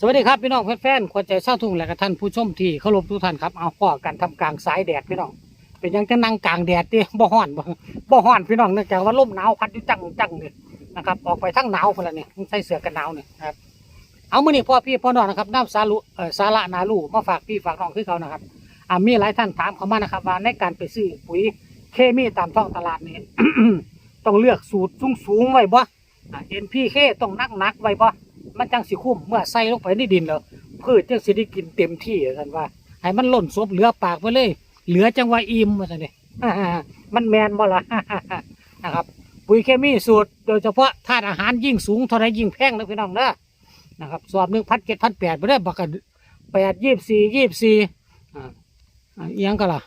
สวัสดีครับพี่น้องแฟนๆคนใจเศร้าทุ่งและก็ท่านผู้ชมที่เคารพทุกท่านครับเอาพ่อกันทำกลางสายแดดพี่น้อง เป็นหยังจะนั่งกลางแดดดิบ่ฮ้อนบ่บ่ฮ้อนพี่น้องเนื่องจากว่าลมหนาวพัดอยู่จังจังเนี่ยนะครับออกไปทั้งหนาวคนละเนี่ยใส่เสื้อกันหนาวเนี่ยนะครับเอามื้อนี้พ่อพี่พ่อน้องนะครับน้ำสาลุเอ่อสาระนาลูมาฝากพี่ฝากน้องคือเขานะครับอ่ามีหลายท่านถามเข้ามานะครับว่าในการไปซื้อปุ๋ยเคมีตามท้องตลาดนี่ต้องเลือกสูตรสูงๆไว้บ่อ่า NPK ต้องนักนักๆไว้บ่ มันจังสิคุ้มเมื่อใส่ลงไปในดินแล้วพืชจังสิได้กินเต็มที่ท่านว่า ให้มันหล่นซบเหลือปากไปเลย เหลือจังว่าอิ่มว่าซั่นเด้มันแมนบ่ละนะครับ ปุ๋ยเคมีสูตร โดยเฉพาะธาตุอาหารยิ่งสูงเท่าไรยิ่งแพงนะพี่น้องเด้อนะครับสอบหนึ่งพันเจ็ดพันแปดไปได้บักกันแปดยี่สิบสี่ยี่สิบสี่อ่าอ่าอิหยังก็ล่ะ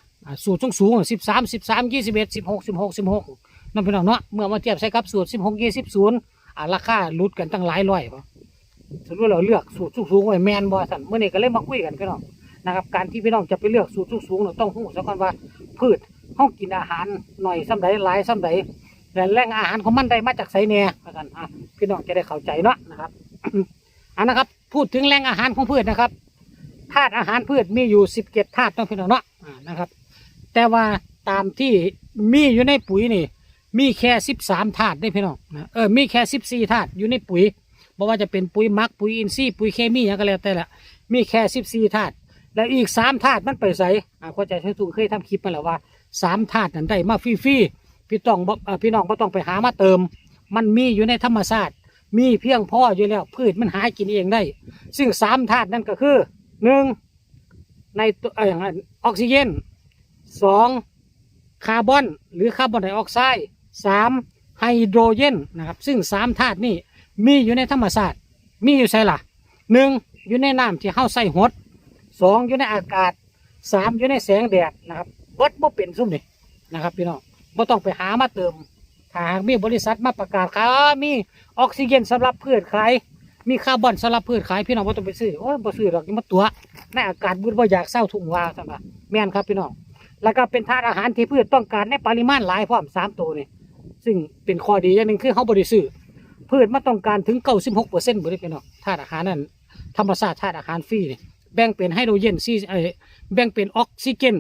สูตรสูงสูงสิบสามสิบสามยี่สิบเอ็ดสิบหกสิบหกสิบหกนั่นพี่น้องเนาะเมื่อมาเทียบใช้กับสูตรสิบหกยี่สิบศูนย์อ่าราคาลดกันตั้งหลายร้อย พอสรุปเราเลือกสูตรสูงๆไว้แมนบ่สันเมื่อนี้ก็เลยมาคุยกันพี่น้องนะครับ การที่พี่น้องจะไปเลือกสูตรสูงๆเราต้องหูสักก่อนว่า พืชห้องกินอาหารหน่อยซ้ำใดหลายซ้ำใดและแหล่งอาหารของมันได้มาจากไสแหน่ว่ากันอะพี่น้องจะได้เข้าใจเนาะนะครับอันนะครับ พูดถึงแหล่งอาหารของพืชนะครับธาตุอาหารพืชมีอยู่สิบเจ็ดธาตุเนาะพี่น้องเนาะอ่านะครับ แต่ว่าตามที่มีอยู่ในปุ๋ยนี่ มีแค่สิบสามธาตุได้พี่น้องนะเออมีแค่สิบสี่ธาตุอยู่ในปุ๋ย บ่ว่าจะเป็นปุ๋ยมักปุ๋ยอินทรีย์ปุ๋ยเคมีอย่างก็แล้วแต่ละมีแค่สิบสี่ธาตุแล้วอีกสามธาตุมันไปใส่อ่าเข้าใจใช่ถูกเคยทำคลิปมาแล้วว่าสามธาตุนั้นได้มาฟรีๆพี่ต้องพี่น้องบ่ต้องไปหามาเติม มันมีอยู่ในธรรมชาติมีเพียงพออยู่แล้ว พืชมันหากินเองได้ ซึ่งสามธาตุนั่นก็คือหนึ่งในตัวเอ่ออย่างออกซิเจนสองคาร์บอนหรือคาร์บอนไดออกไซด์สามไฮโดรเจนนะครับ ซึ่งสามธาตุนี่ มีอยู่ในธรรมชาติมีอยู่ใช่ล่ะหนึ่งอยู่ในน้ำที่เข้าใส่หดสองอยู่ในอากาศสามอยู่ในแสงแดดนะครับเบิดบ่เป็นซุ่มนี่นะครับพี่น้องบ่ต้องไปหามาเติมถ้าหากมีบริษัทมาประกาศขายว่ามีออกซิเจนสำหรับพืชขายมีคาร์บอนสำหรับพืชขายพี่น้องบ่ต้องไปซื้อโอ้ยบ่ซื้อหรอกนี่มาตัวในอากาศบืดบ่อยากเศร้าทุ่งว่าซั่นว่าแม่นครับพี่น้องแล้วก็เป็นธาตุอาหารที่พืชต้องการในปริมาณหลายพร้อมสามตัวนี่ซึ่งเป็นข้อดีอย่างหนึ่งคือเขาบริซื้อ พืชมาต้องการถึงเก้าสิบหกเปอร์เซ็นต์บริพี่น้องธาตุอาหารนั้นธรรมชาติธาตุอาหารฟรีนี่แบ่งเป็นไฮโดรเจนซีเอแบ่งเป็นออกซิเจน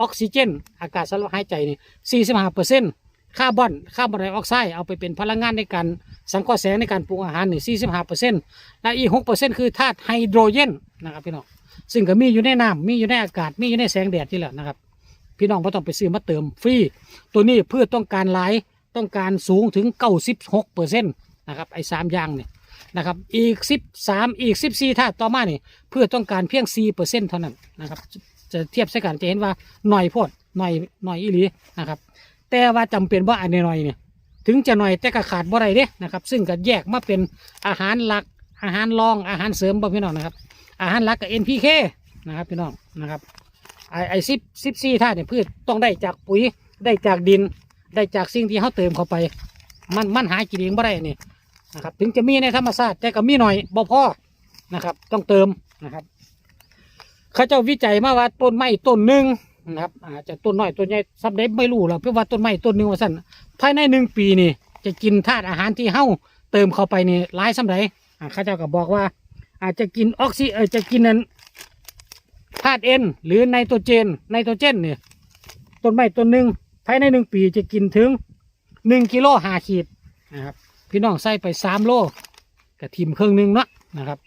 ออกซิเจน อากาศสำหรับหายใจนี่สี่สิบห้าเปอร์เซ็นต์คาร์บอนคาร์บอนไดออกไซด์เอาไปเป็นพลังงานในการสังเคราะห์แสงในการปรุงอาหารนี่สี่สิบห้าเปอร์เซ็นต์และอีกหกเปอร์เซ็นต์คือธาตุไฮโดรเจนนะครับพี่น้องซึ่งก็มีอยู่ในน้ำมีอยู่ในอากาศมีอยู่ในแสงแดดที่แหละนะครับ พี่น้องไม่ต้องไปซื้อมาเติมฟรีตัวนี้เพื่อต้องการหลายต้องการสูงถึง 96เปอร์เซ็นต์ นะครับไอ้สามอย่างเนี่ยนะครับอีก 13 อีก 14ธาตุต่อมานี่เพื่อต้องการเพียง4เปอร์เซ็นต์เท่านั้นนะครับจะเทียบใส่กันจะเห็นว่าหน่อยโพดหน่อยหน่อยอีหลีนะครับแต่ว่าจำเป็นว่าอันน้อยเนี่ยถึงจะหน่อยแต่ก็ขาดบ่ได้เด้นะครับซึ่งก็แยกมาเป็นอาหารหลักอาหารรองอาหารเสริมบ่พี่น้องนะครับอาหารหลักกับ NPK นะครับพี่น้องนะครับไอไอซิปซิปซี่ธาตุเนี่ยพืชต้องได้จากปุ๋ยได้จากดิน ได้จากสิ่งที่เขาเติมเข้าไป มันมันหากินเองไม่ได้เนี่ย นะครับ ถึงจะมีในธรรมชาติแต่ก็มีหน่อยบ่พอนะครับ ต้องเติมนะครับ เขาเจ้าวิจัยมาว่าต้นไม้ต้นหนึ่งนะครับ อาจจะต้นน้อยต้นใหญ่สับเด็ไม่รู้หรอกเพื่อว่าต้นไม้ต้นหนึ่งว่าสั้นภายในหนึ่งปีนี่ จะกินธาตุอาหารที่เฮาเติมเข้าไปนี่หลายสำไรอ่าเขาเจ้าก็บอกว่า อาจจะกินออกซิเออจะกินนั้นธาตุเอ็นหรือไนโตรเจนไนโตรเจนเนี่ยต้นไม้ต้นหนึ่งภายในหนึ่งปีจะกินถึงหนึ่งกิโลหาขีดนะครับ พี่น้องใส่ไปสามโลกับทิมเครื่องหนึ่งเนาะนะครับ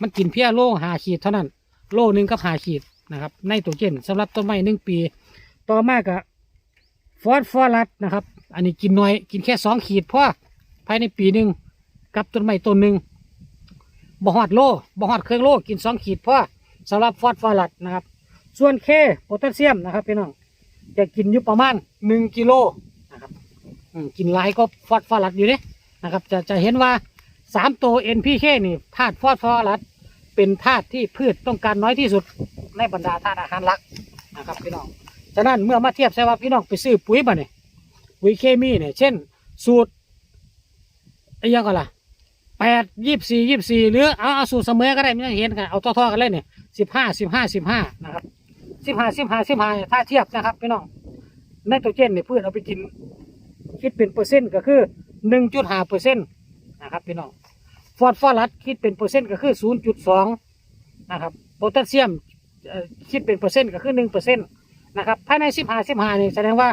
มันกินเพียโลหาขีดเท่านั้น โลหนึ่งกับหาขีดนะครับไนโตรเจนสำหรับต้นไม้หนึ่งปี ต่อมากับฟอสฟอรัสนะครับ อันนี้กินน้อยกินแค่สองขีดพอภายในปีหนึ่งกับต้นไม้ต้นหนึ่งบ่ฮอดโลบ่ฮอดเครื่องโลกินสองขีดพอสำหรับฟอสฟอรัสนะครับ ส่วนเคโพแทสเซียมนะครับพี่น้องจะกินอยู่ประมาณหนึ่งกิโลนะครับกินหลายก็ฟอสฟอรัสอยู่เนี่ย นะครับ จะจะเห็นว่าสามตัว NPK นี่ธาตุฟอสฟอรัสเป็นธาตุที่พืชต้องการน้อยที่สุดในบรรดาธาตุอาหารหลักนะครับพี่น้องฉะนั้นเมื่อมาเทียบใช่ว่าพี่น้องไปซื้อปุ๋ยมาเนี่ยปุ๋ยเคมีเนี่ยเช่น สูตรไอ้ยังก็ล่ะแปดยี่สี่ยี่สี่หรือเอาเอาสูตรเสมอก็ได้ไม่ต้องเห็นกันเอาต่อๆกันเลยเนี่ยสิบห้าสิบห้าสิบห้านะครับสิบห้าสิบห้าสิบห้าถ้าเทียบนะครับพี่น้องไนโตรเจนเนี่ยพืชเอาไปกินคิดเป็นเปอร์เซ็นต์ก็คือ หนึ่งจุดห้าเปอร์เซ็นต์นะครับพี่น้องฟอสฟอรัสคิดเป็นเปอร์เซ็นต์ก็คือ0.2นะครับโพแทสเซียมคิดเป็นเปอร์เซ็นต์ก็คือ1%นะครับภายใน15 15นี่แสดงว่า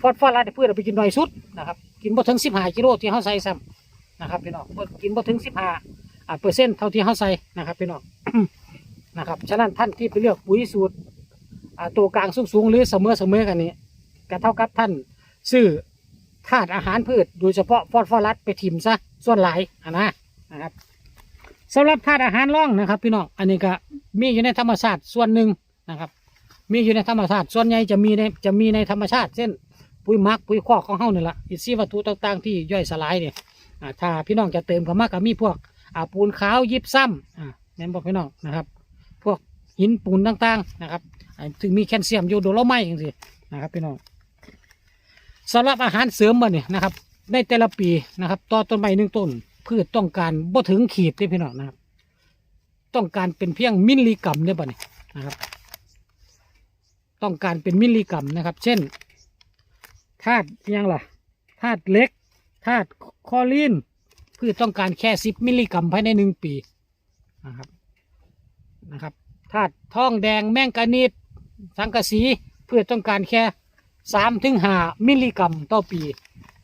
ฟอสฟอรัสพืชเอาไปกินน้อยสุดนะครับกินบ่ถึง15กิโลที่เฮาใส่ซ้ำนะครับพี่น้องกินบ่ถึง15อ่าเปอร์เซ็นต์เท่าที่เฮาใส่นะครับพี่น้องนะครับฉะนั้นท่านที่ไปเลือกปุ๋ยสูตรตัวกลางสูงๆหรือเสมอเสมอกันนี้ก็เท่ากับท่านซื้อ ธาตุอาหารพืชโดยเฉพาะฟอสฟอรัสไปถิ่มซะส่วนหลายนะนะครับสำหรับธาตุอาหารร่องนะครับ พี่น้องอันนี้ก็มีอยู่ในธรรมชาติส่วนหนึ่งนะครับ มีอยู่ในธรรมชาติส่วนใหญ่จะมีในจะมีในธรรมชาติ เช่นปุ๋ยมักปุ๋ยคอกของเฮานี่แหละอินทรีวัตถุต่างๆ ที่ย่อยสลายเนี่ยถ้าพี่น้องจะเติมเข้ามากก็มีพวกอปูนขาวยิบซ้ำอ่าแม่นบอกพี่น้องนะครับ พวกหินปูนต่างๆนะครับถึงมีแคลเซียมอยู่โดโลไมต์อย่างนี้นะครับพี่น้อง สำหรับอาหารเสริมบ่เนี่ยนะครับในแต่ละปีนะครับต่อต้นไม้หนึ่งต้น พืชต้องการบ่ถึงขีดเด้พี่น้องนะครับ ต้องการเป็นเพียงมิลลิกรัมเนี่ยบ่เนี่ยนะครับ ต้องการเป็นมิลลิกรัมนะครับ เช่นธาตุยังล่ะธาตุเล็กธาตุคอรีนพืชต้องการแค่สิบมิลลิกรัมภายในหนึ่งปีนะครับนะครับธาตุทองแดงแมงกานีสสังกะสีพื่อต้องการแค่ สามถึงห้ามิลลิกรัมต่อปี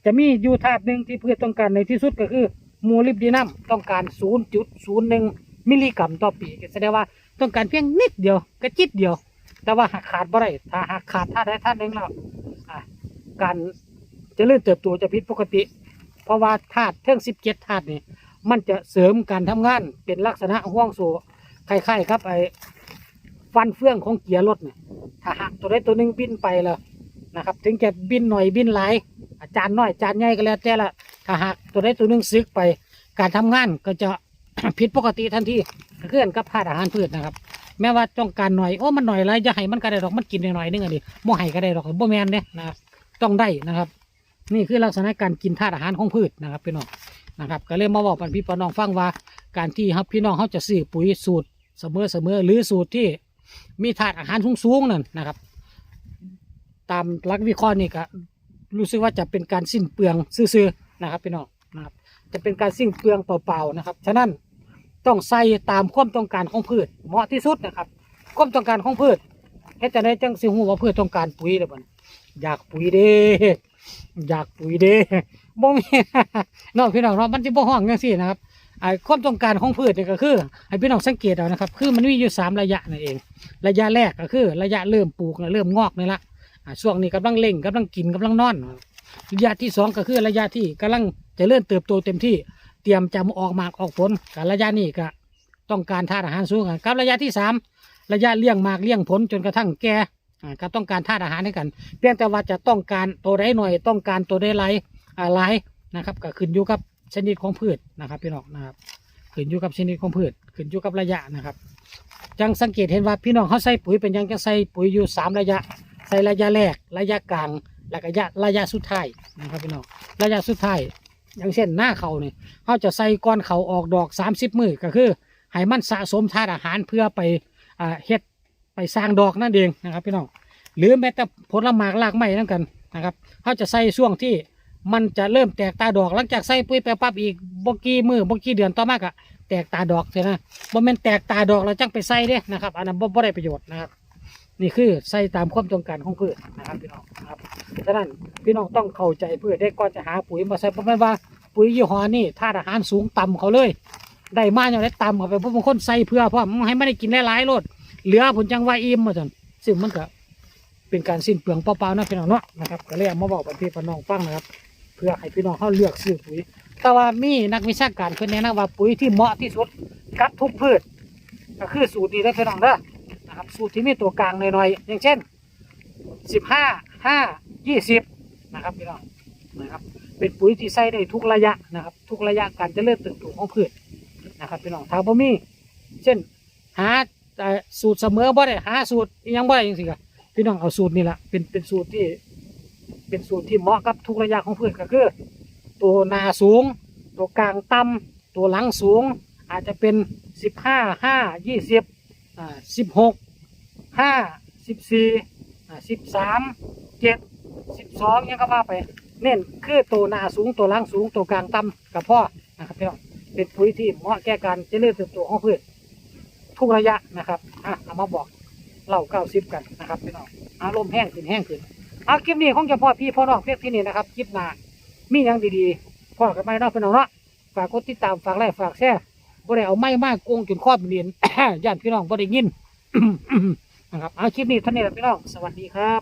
จะมีอยู่ธาตุหนึ่งที่เพื่อต้องการในที่สุดก็คือมูลิบดีนัมต้องการ 0.01 มิลลิกรัมต่อปีแสดงว่าต้องการเพียงนิดเดียวกระจิตเดียว แต่ว่าหากขาดบ่ได้ถ้าหากขาดธาตุใดธาตุหนึ่งแล้วการเจริญเติบโตจะผิดปกติ เพราะว่าธาตุเท่ง 17ธาตุนี่มันจะเสริมการทำงานเป็นลักษณะห่วงโซ่คล้ายๆครับไอ้ฟันเฟืองของเกียร์รถเนี่ยถ้าหากตัวใดตัวหนึ่งบินไปแล้ว นะครับ ถึงจะบินหน่อยบินหลายอาจารย์น้อยอาจารย์ใหญ่ก็แล้วแต่ละถ้าหากตัวใดตัวหนึ่งซึกไป การทำงานก็จะ ผิดปกติทันทีเคลื่อนกับธาตุอาหารพืชนะครับ แม้ว่าต้องการหน่อยโอ้มันหน่อยไรจะให้มันก็ได้ดอกมันกินหน่อยนึงอะดิบ่ให้ก็ได้ดอกบ่แมนเนี่ยนะครับต้องได้นะครับ นี่คือลักษณะการกินธาตุอาหารของพืชนะครับพี่น้องนะครับก็เลยมาบอกปันพี่ปนน้องฟังว่า การที่ครับพี่น้องเขาจะซื้อปุ๋ยสูตรเสมอเสมอหรือสูตรที่มีธาตุอาหารสูงๆนั่นนะครับ ตามลักวิเคราะห์นี่ก็รู้สึกว่าจะเป็นการสิ้นเปลืองซื่อๆนะครับพี่น้องนะครับ จะเป็นการสิ้นเปลืองเปล่าๆนะครับ ฉะนั้นต้องใส่ตามความต้องการของพืชเหมาะที่สุดนะครับ ความต้องการของพืชเฮ็ดจะได้จังสิหูว่าพืชต้องการปุ๋ยเลยบ่นอยากปุ๋ยเด้อยากปุ๋ยเด้บ่มีนอกพี่น้องเนาะมันสิบ่ห้องจังซี่นะครับไอ้ความต้องการของพืชนี่ก็คือให้พี่น้องสังเกตเอานะครับ คือมันมีอยู่สามระยะนั่นเอง ระยะแรกก็คือ ระยะเริ่มปลูกเริ่มงอกนี่ละ ช่วงนี้กำลังเล่งกำลังกินกำลังนอน ระยะที่สองก็คือระยะที่กำลังจะเริ่มเติบโตเต็มที่เตรียมจะออกหมากออกผลกับระยะนี้ก็ต้องการธาตุอาหารสูงกันกับระยะที่สามระยะเลี้ยงหมากเลี้ยงผลจนกระทั่งแก่ก็ต้องการธาตุอาหารให้กัน เพียงแต่ว่าจะต้องการตัวใดหน่อย ต้องการตัวใดไรอะไรนะครับ ก็ขึ้นอยู่กับชนิดของพืชนะครับพี่น้องนะครับขึ้นอยู่กับชนิดของพืชขึ้นอยู่กับระยะนะครับจังสังเกตเห็นว่าพี่น้องเขาใส่ปุ๋ยเป็นยังจะใส่ปุ๋ยอยู่สามระยะ ใส่ระยะแรก ระยะกลางและระยะระยะสุดท้ายนะครับพี่น้องระยะสุดท้ายอย่างเช่นหน้าเขาเนี่ยเขาจะใส่ก้อนเขาออกดอกสามสิบมือก็คือให้มันสะสมธาตุอาหารเพื่อไปอ่าเฮ็ดไปสร้างดอกนั่นเองนะครับพี่น้องหรือแม้แต่ผลหมากรากไม้นั่นกันนะครับเขาจะใส่ช่วงที่มันจะเริ่มแตกตาดอกหลังจากใส่ปุ๋ยไปปั๊บอีกบกี้มือบกี้เดือนต่อมากอะแตกตาดอกใช่ไหมบ่แม่นแตกตาดอกแล้วจังไปใส่เด้นะครับอันนั้นบ่ได้ประโยชน์นะครับ นี่คือใส่ตามความต้องการของพืชนะครับพี่น้องครับฉะนั้นพี่น้องต้องเข้าใจพืชได้ก่อนจะหาปุ๋ยมาใส่เพราะไม่ว่าปุ๋ยยี่ห้อนี่ธาตุอาหารสูงต่ำเขาเลย ได้มาอย่างไรต่ำเขาไปพวกบางคนใส่เพื่อเพราะให้ไม่ได้กินหลายๆโลดเหลือผลจังว่าอิ่มมาจนซึ่งมันก็เป็นการสิ้นเปลืองเปล่าๆนะพี่น้องเนาะนะครับก็เลยเอามาบอกกับพี่น้องฟังนะครับ เพื่อให้พี่น้องเขาเลือกซื้อปุ๋ยแต่ว่ามีนักวิชาการเพิ่นแนะนำว่าปุ๋ยที่เหมาะที่สุดกับทุกพืช ก็คือสูตรนี้ได้พี่น้องเด้อ นะครับ สูตรที่มีตัวกลางหน่อยๆอย่างเช่นสิบห้าห้ายี่สิบนะครับพี่น้องนะครับ เป็นปุ๋ยที่ใส่ได้ทุกระยะนะครับ ทุกระยะการเจริญเติบโตของพืชนะครับพี่น้องถ้าบ่มีเช่นหาเอ่สูตรเสมอบ่ได้หาสูตรยังบ่ได้จังซี่ก็พี่น้องเอาสูตรนี่แหละเป็นเป็นสูตรที่เป็นสูตรที่เหมาะกับทุกระยะของพืชก็คือ ตัวหนาสูง ตัวกลางต่ำตัวหลังสูง อาจจะเป็นสิบห้าห้ายี่สิบอ่าสิบ ห้าสิบสี่อ่าสิบสามเจ็ดสิบสองยังก็ว่าไป เน้นคือตัวหนาสูงตัวหลังสูงตัวกลางต่ำกับพ่อนะครับพี่น้องเป็นปุ๋ยที่เหมาะแก่การเจริญเติบโตของพืชทุกระยะนะครับอะเอามาบอกเล่าเก้าสิบกันนะครับพี่น้องอารมณ์แห้งขึ้นแห้งขึ้นเอาคลิปนี้คงจะพ่อพี่พ่อน้องเพียงที่นี่นะครับคลิปหน้ามีอย่างดีๆพ่อกันไมเนาะพี่น้องเนาะฝากกดติดตามฝากไลค์ฝากแชร์บ่ได้เอาไม้มากโกงจนครอบเรียนย่านพี่น้องบ่ได้ยิน นะครับเอาคลิปนี้เท่านี้แหละพี่น้อง สวัสดีครับ